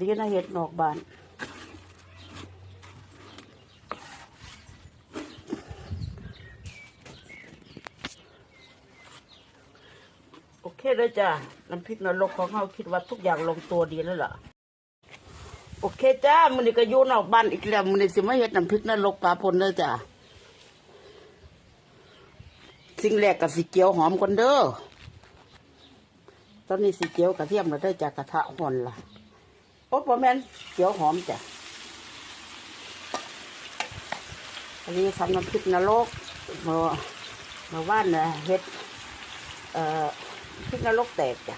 ดีนะเห็ดนอกบานโอเคเลยจ้ะน้ำพริกนรกของเราคิดว่าทุกอย่างลงตัวดีแล้วล่ะโอเคจ้ามันนี่ก็อยู่นอกบ้านอีกแล้วมันนี่สิมาเฮ็ดน้ำพริกนรกปลาพนเลยจ้ะสิ่งแรกก็สิเจียวหอมก่อนเด้อตอนนี้สิเจียวกระเทียมแล้วเด้จากกระทะห่อนล่ะ โอ้พ่อแม่นเจียวหอมจ้ะอันนี้ทำน้ำพริกนรกมามาว่านนะเฮ็ด เอ่อพริกนรกแตกจ้ะ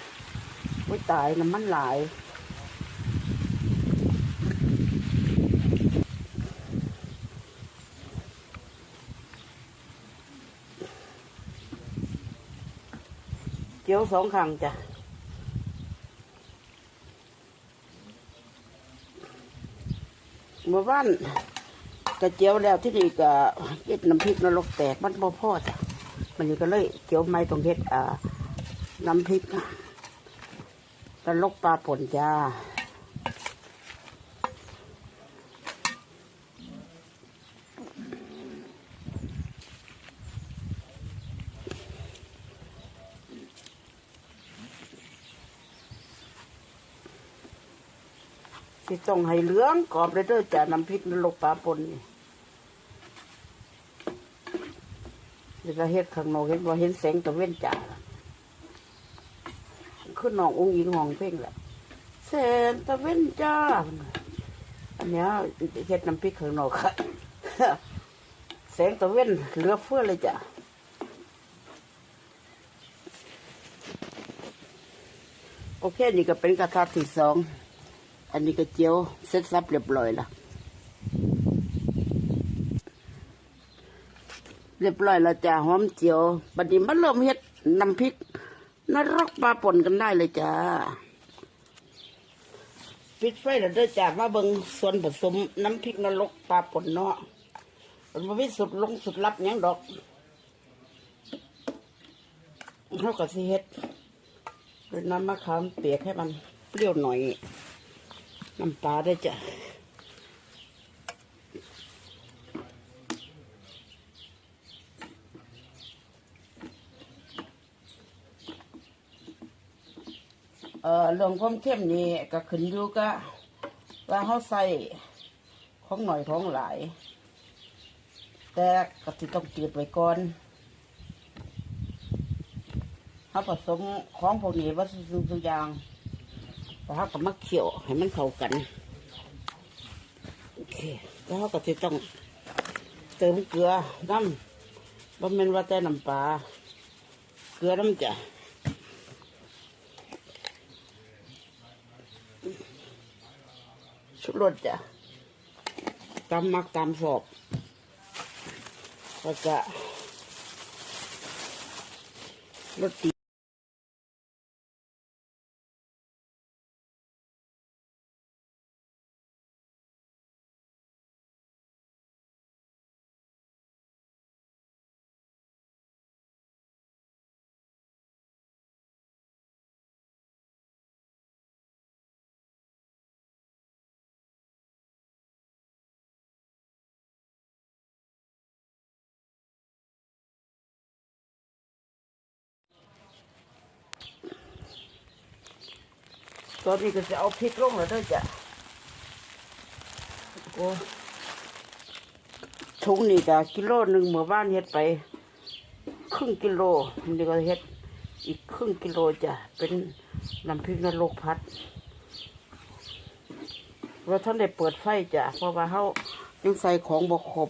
ไม่ตายน้ำมันหลายเจียวสองครั้งจ้ะ เมื่อวานกระเจียวแล้วที่นี่ก็เฮ็ดน้ำพริกนรกแตกมันบ่พอจ้ะมันนี่ก็เลยเจียวไม้ตรงเฮ็ดอ่าน้ำพริกนรกปลาป่นจ้า ที่ต้องให้เหลืองกรอบเลยเด้อจ้ะน้ำพริกนรกปลาปนนี่เดี๋ยวเฮ็ดข้างนอกเห็นว่าเห็นแสงตะเว้นจ้าขึ้นนององค์หญิงห้องเพ่งแหละแสงตะเว้นจ้าอันนี้เฮ็ดน้ำพริกข้างนอกค่ะแสงตะเว้นเหลือเฟือเลยจ้ะโอเค นี่ก็เป็นกระทะที่สอง อันนี้ก็เจียวเสร็จสับเรียบร้อยละเรียบร้อยแล้วจ้าหอมเจียวบัดนี้มาเริ่มเฮ็ดน้ำพริกนรกปลาป่นกันได้เลยจ้าปิดไฟแล้วด้อจ้ามาเบิงส่วนผสมน้ำพริกนรกปลาป่นเนาะมันบ่มีสุดลงสุดลับยังดอกเฮาก็สิเฮ็ดด้วยน้ำมะขามเปียกให้มันเปรี้ยวหน่อย น้ำปลาได้จ้ะเอ่อเรื่องความเข้มนี่ก็ขึ้นอยู่กับว่าเขาใส่ของหน่อยของหลาย แต่ก็สิต้องจืดไว้ก่อนเขาผสมของพวกนี้วัตถุทุกอย่าง แล้วเราก็มาเคี่ยวให้มันเข้ากันโอเคแล้วเราก็จะต้องเติมเกลือน้ำบ่แม่นว่าแต่น้ำปลาเกลือน้ำจ้ะชุดรสจ้ะตามมักตามสอบแล้วก็รสดี ตอนนี้ก็จะเอาพริกลงแล้วด้วยจ้ะโอ้ถุงนี่จ้ะกิโลหนึ่งเมื่อบ้านเฮ็ดไป ครึ่งกิโลนี่ก็เฮ็ดอีกครึ่งกิโลจ้ะ เป็นน้ำพริกนรกพัดเราท่านได้เปิดไฟจ้ะ เพราะว่าเขายังใส่ของบกครบ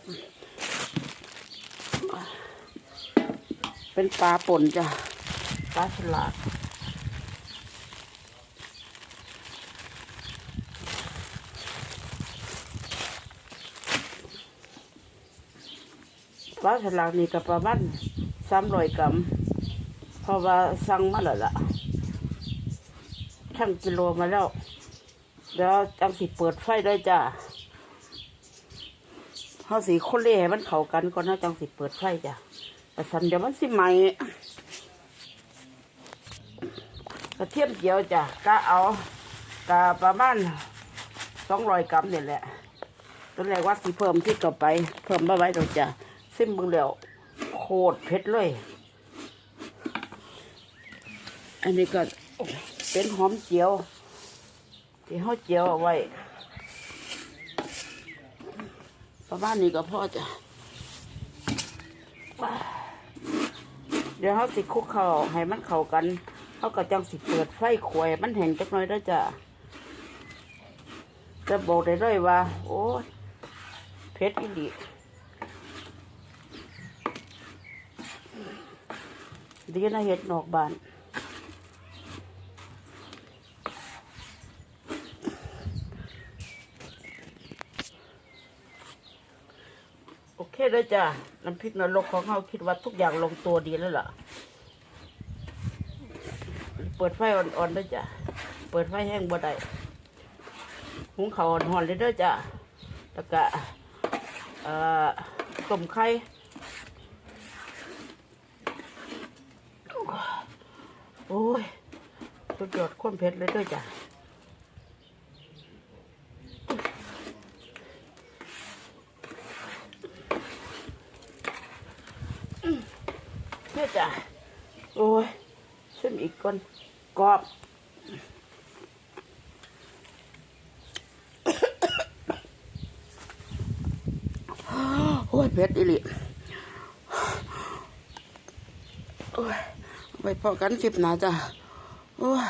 เป็นปลาป่นจ้ะ ปลาฉลาด ปลาฉลากนี่ก็ประมาณสามร้อยกรัมเพราะว่าสั่งมาแล้วล่ะทั้งกิโลมาแล้ว เดี๋ยวจังสิเปิดไฟด้วยจ้าเขาสีคนเล่ให้มันเข้ากันก่อนนะจังสิเปิดไฟจ้ะแต่สันเดี๋ยวมันสิไหมกระเทียมเจียวจ้ะก็เอากะประมาณสองร้อยกรัมเนี่ยแหละตอนแรกว่าสิเพิ่มที่ต่อไป เพิ่มมาไว้เราจะ ซิมบึงแล้ว โคตรเผ็ดเลย อันนี้ก็เป็นหอมเจียว ที่เขาเจียวเอาไว้ ประมาณนี้ก็พอจะเดี๋ยวเขาสิคุกเขาให้มันเข้ากันเขาก็จังสิเปิดไฟขวยมันแห้งจักหน่อยแล้วจ้ะจะบอกได้เลยว่า โอ้เผ็ดอีหลี ดีนะเห็ดนอกบ้านโอเคเลยจ้ะน้ำพริกนรกของเขาคิดว่าทุกอย่างลงตัวดีแล้วล่ะ เปิดไฟอ่อนๆด้วยจ้ะ เปิดไฟแห้งบ่ได้หุงข้าวอ่อนๆเลยเด้อจ้ะแล้วก็เอ่อต้มไข่ โอ้ย สุดยอดข้นเผ็ดเลยด้อจ้ะเนี่ยจ้ะ โอ้ยชิมอีกคนกรอบโอ้ยเผ็ดอีหลีโอ้ย ไว้พอกันคลิปหน้าจ้ะโอ้ย